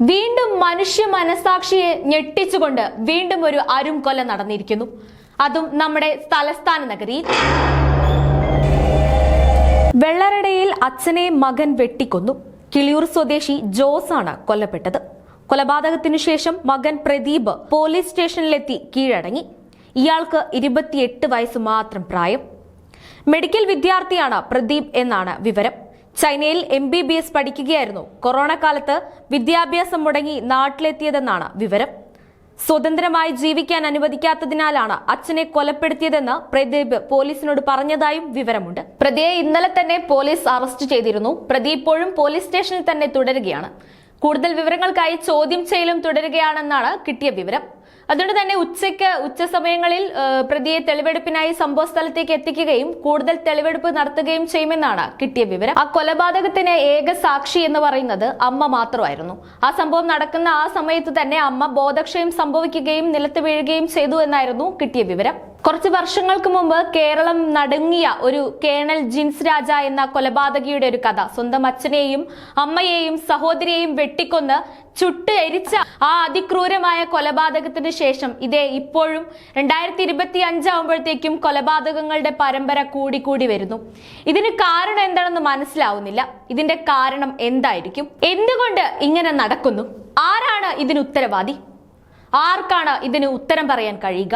വീണ്ടും മനുഷ്യ മനസാക്ഷിയെ ഞെട്ടിച്ചുകൊണ്ട് വീണ്ടും ഒരു അരും കൊല നടന്നിരിക്കുന്നു. അതും നമ്മുടെ തലസ്ഥാന നഗരി. വെള്ളരടയിൽ അച്ഛനെ മകൻ വെട്ടിക്കൊന്നു. കിളിയൂർ സ്വദേശി ജോസ് ആണ് കൊല്ലപ്പെട്ടത്. കൊലപാതകത്തിനു ശേഷം മകൻ പ്രദീപ് പോലീസ് സ്റ്റേഷനിലെത്തി കീഴടങ്ങി. ഇയാൾക്ക് ഇരുപത്തിയെട്ട് വയസ്സ് മാത്രം പ്രായം. മെഡിക്കൽ വിദ്യാർത്ഥിയാണ് പ്രദീപ് എന്നാണ് വിവരം. ചൈനയിൽ എം ബി ബി എസ് പഠിക്കുകയായിരുന്നു. കൊറോണ കാലത്ത് വിദ്യാഭ്യാസം മുടങ്ങി നാട്ടിലെത്തിയതെന്നാണ് വിവരം. സ്വതന്ത്രമായി ജീവിക്കാൻ അനുവദിക്കാത്തതിനാലാണ് അച്ഛനെ കൊലപ്പെടുത്തിയതെന്ന് പ്രദീപ് പോലീസിനോട് പറഞ്ഞതായും വിവരമുണ്ട്. പ്രതിയെ ഇന്നലെ തന്നെ പോലീസ് അറസ്റ്റ് ചെയ്തിരുന്നു. പ്രതി ഇപ്പോഴും പോലീസ് സ്റ്റേഷനിൽ തന്നെ തുടരുകയാണ്. കൂടുതൽ വിവരങ്ങൾക്കായി ചോദ്യം ചെയ്യലും തുടരുകയാണെന്നാണ് കിട്ടിയ വിവരം. അതുകൊണ്ട് തന്നെ ഉച്ചയ്ക്ക് ഉച്ച സമയങ്ങളിൽ പ്രതിയെ തെളിവെടുപ്പിനായി സംഭവ സ്ഥലത്തേക്ക് എത്തിക്കുകയും കൂടുതൽ തെളിവെടുപ്പ് നടത്തുകയും ചെയ്യുമെന്നാണ് കിട്ടിയ വിവരം. ആ കൊലപാതകത്തിന് ഏക സാക്ഷി എന്ന് പറയുന്നത് അമ്മ മാത്രമായിരുന്നു. ആ സംഭവം നടക്കുന്ന ആ സമയത്ത് തന്നെ അമ്മ ബോധക്ഷയം സംഭവിക്കുകയും നിലത്ത് വീഴുകയും ചെയ്തു എന്നായിരുന്നു കിട്ടിയ വിവരം. കുറച്ച് വർഷങ്ങൾക്ക് മുമ്പ് കേരളം നടുങ്ങിയ ഒരു കേണൽ ജിൻസ് രാജ എന്ന കൊലപാതകിയുടെ ഒരു കഥ സ്വന്തം അച്ഛനെയും അമ്മയെയും സഹോദരിയെയും വെട്ടിക്കൊന്ന് ചുട്ട് എരിച്ച ആ അതിക്രൂരമായ കൊലപാതകത്തിന് ശേഷം ഇതേ ഇപ്പോഴും രണ്ടായിരത്തി ഇരുപത്തി അഞ്ചാവുമ്പോഴത്തേക്കും കൊലപാതകങ്ങളുടെ പരമ്പര കൂടിക്കൂടി വരുന്നു. ഇതിന് കാരണം എന്താണെന്ന് മനസ്സിലാവുന്നില്ല. ഇതിന്റെ കാരണം എന്തായിരിക്കും? എന്തുകൊണ്ട് ഇങ്ങനെ നടക്കുന്നു? ആരാണ് ഇതിന് ഉത്തരവാദി? ആർക്കാണ് ഇതിന് ഉത്തരം പറയാൻ കഴിയുക?